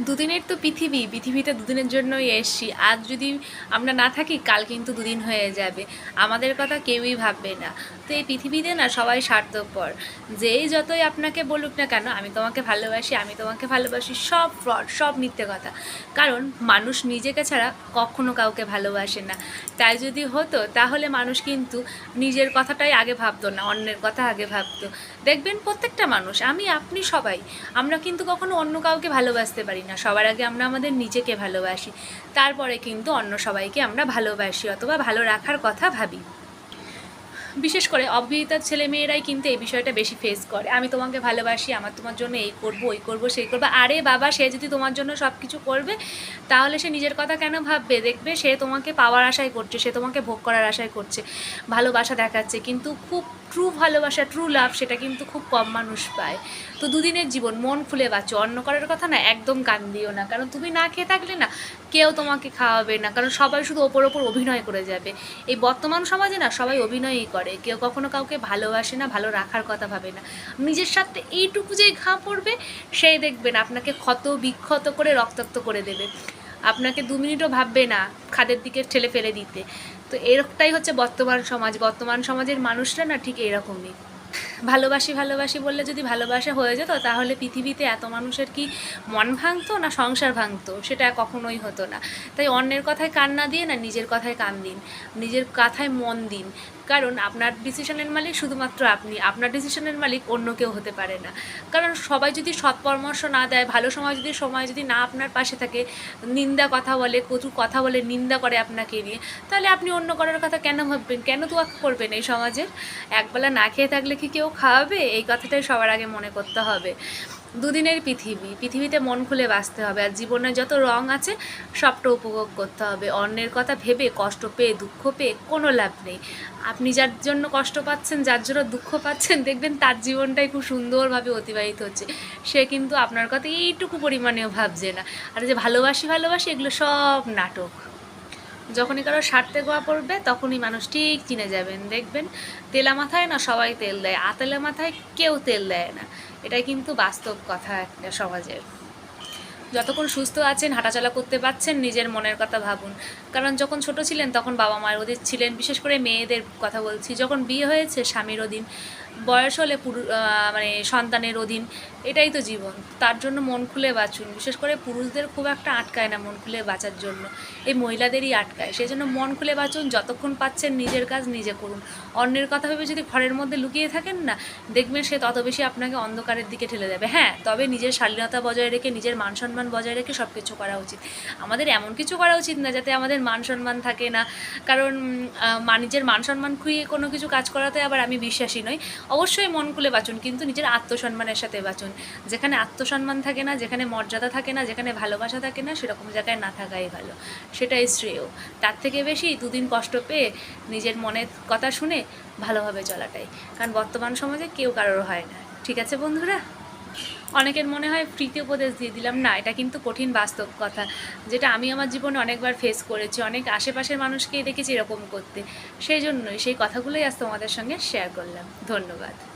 দুদিনের তো পৃথিবী, পৃথিবীতে দুদিনের জন্যই এসছি। আজ যদি আমরা না থাকি, কাল কিন্তু দুদিন হয়ে যাবে। আমাদের কথা কেউই ভাববে না। তো এই পৃথিবীতে না সবাই স্বার্থপর। যেই যতই আপনাকে বলুক না কেন, আমি তোমাকে ভালোবাসি, আমি তোমাকে ভালোবাসি, সব ফ্রড সব মিথ্যে কথা। কারণ মানুষ নিজেকে ছাড়া কখনো কাউকে ভালোবাসে না। তাই যদি হতো, তাহলে মানুষ কিন্তু নিজের কথাটাই আগে ভাবতো না, অন্যের কথা আগে ভাবতো। দেখবেন প্রত্যেকটা মানুষ, আমি, আপনি সবাই, আমরা কিন্তু কখনো অন্য কাউকে ভালোবাসতে পারি না। সবার আগে আমরা আমাদের নিজেকে ভালোবাসি। তারপরে কিন্তু অন্য সবাইকে আমরা ভালোবাসি অথবা ভালো রাখার কথা ভাবি। বিশেষ করে অবিবাহিতার ছেলে মেয়েরাই কিন্তু এই বিষয়টা বেশি ফেস করে। আমি তোমাকে ভালোবাসি, আমার তোমার জন্য এই করব, ওই করব, সেই করব। আরে বাবা, সে যদি তোমার জন্য সব কিছু করবে, তাহলে সে নিজের কথা কেন ভাববে? দেখবে সে তোমাকে পাওয়ার আশায় করছে, সে তোমাকে ভোগ করার আশায় করছে, ভালোবাসা দেখাচ্ছে। কিন্তু খুব ট্রু ভালোবাসা ট্রু লাভ সেটা কিন্তু খুব কম মানুষ পায়। তো দুদিনের জীবন, মন খুলে বাঁচো। অন্য করার কথা না, একদম কান দিও না। কারণ তুমি না খেয়ে থাকলে না, কেউ তোমাকে খাওয়াবে না। কারণ সবাই শুধু ওপর ওপর অভিনয় করে যাবে। এই বর্তমান সমাজে না, সবাই অভিনয়ই করে। কেউ কখনো কাউকে ভালোবাসে না, ভালো রাখার কথা ভাবে না। নিজের সাথে এইটুকু যে ঘা পড়বে, সেই দেখবেন আপনাকে ক্ষত, বিক্ষত করে রক্তাক্ত করে দেবে। আপনাকে দু মিনিটও ভাববে না খাদের দিকে ঠেলে ফেলে দিতে। তো এরকটাই হচ্ছে বর্তমান সমাজ। বর্তমান সমাজের মানুষরা না ঠিক এরকমই। ভালোবাসি ভালোবাসি বললে যদি ভালোবাসা হয়ে যেত, তাহলে পৃথিবীতে এত মানুষের কি মন ভাঙতো না সংসার ভাঙতো? সেটা কখনোই হতো না। তাই অন্যের কথায় কান না দিয়ে না নিজের কথায় কান দিন। নিজের কথায় মন দিন। কারণ আপনার ডিসিশনের মালিক শুধুমাত্র আপনি। আপনার ডিসিশনের মালিক অন্য কেউ হতে পারে না। কারণ সবাই যদি সৎ পরামর্শ না দেয়, ভালো সময় যদি সময় যদি না আপনার পাশে থাকে, নিন্দা কথা বলে কচু কথা বলে, নিন্দা করে আপনাকে নিয়ে, তাহলে আপনি অন্য করার কথা কেন ভাববেন? কেন তো করবেন এই সমাজের? একবেলা না খেয়ে থাকলে কি কেউ খাওয়াবে? এই কথাটাই সবার আগে মনে করতে হবে। দুদিনের পৃথিবী। পৃথিবীতে মন খুলে বাঁচতে হবে আর জীবনে যত রং আছে, সবটা উপভোগ করতে হবে। অন্যের কথা ভেবে, কষ্ট পেয়ে, দুঃখ পেয়ে কোনো লাভ নেই। আপনি যার জন্য কষ্ট পাচ্ছেন, যার জন্য দুঃখ পাচ্ছেন, দেখবেন তার জীবনটাই খুব সুন্দরভাবে অতিবাহিত হচ্ছে। সে কিন্তু আপনার কথা এইটুকু পরিমাণেও ভাবছে না। আর যে ভালোবাসি ভালোবাসি, এগুলো সব নাটক। যখনই কারও স্বার্থে গোয়া পড়বে, তখনই মানুষ ঠিক চিনে যাবেন। দেখবেন তেলা মাথায় না সবাই তেল দেয়, আতেলা মাথায় কেউ তেল দেয় না। এটাই কিন্তু বাস্তব কথা একটা সমাজের। যতক্ষণ সুস্থ আছেন, হাঁটাচলা করতে পারছেন, নিজের মনের কথা ভাবুন। কারণ যখন ছোট ছিলেন, তখন বাবা মায়ের অধীন ছিলেন, বিশেষ করে মেয়েদের কথা বলছি। যখন বিয়ে হয়েছে, স্বামীর অধীন, বয়স হলে পুরু মানে সন্তানের অধীন এটাই তো জীবন। তার জন্য মন খুলে বাঁচুন। বিশেষ করে পুরুষদের খুব একটা আটকায় না মন খুলে বাঁচার জন্য। এই মহিলাদেরই আটকায়। সেই জন্য মন খুলে বাঁচুন, যতক্ষণ পাচ্ছেন নিজের কাজ নিজে করুন। অন্যের কথা ভেবে যদি ঘরের মধ্যে লুকিয়ে থাকেন না, দেখবেন সে তত বেশি আপনাকে অন্ধকারের দিকে ঠেলে দেবে। হ্যাঁ তবে নিজের শালীনতা বজায় রেখে, নিজের মান সম্মান বজায় রেখে সব কিছু করা উচিত। আমাদের এমন কিছু করা উচিত না যাতে আমাদের মান সম্মান থাকে না। কারণ নিজের মান সম্মান খুইয়ে কোনো কিছু কাজ করাতে আবার আমি বিশ্বাসী নই। অবশ্যই মন খুলে বাঁচুন, কিন্তু নিজের আত্মসম্মানের সাথে বাঁচুন। যেখানে আত্মসম্মান থাকে না, যেখানে মর্যাদা থাকে না, যেখানে ভালোবাসা থাকে না, সেরকম জায়গায় না থাকাই ভালো। সেটাই শ্রেয়। তার থেকে বেশি দুদিন কষ্ট পেয়ে নিজের মনের কথা শুনে ভালোভাবে চলাটাই। কারণ বর্তমান সমাজে কেউ কারোর হয় না। ঠিক আছে বন্ধুরা? অনেকের মনে হয় ফ্রিতে উপদেশ দিয়ে দিলাম। না, এটা কিন্তু কঠিন বাস্তব কথা। যেটা আমি আমার জীবনে অনেকবার ফেস করেছি। অনেক আশেপাশের মানুষকেই দেখেছি এরকম করতে। সেই জন্যই সেই কথাগুলোই আজ তোমাদের সঙ্গে শেয়ার করলাম। ধন্যবাদ।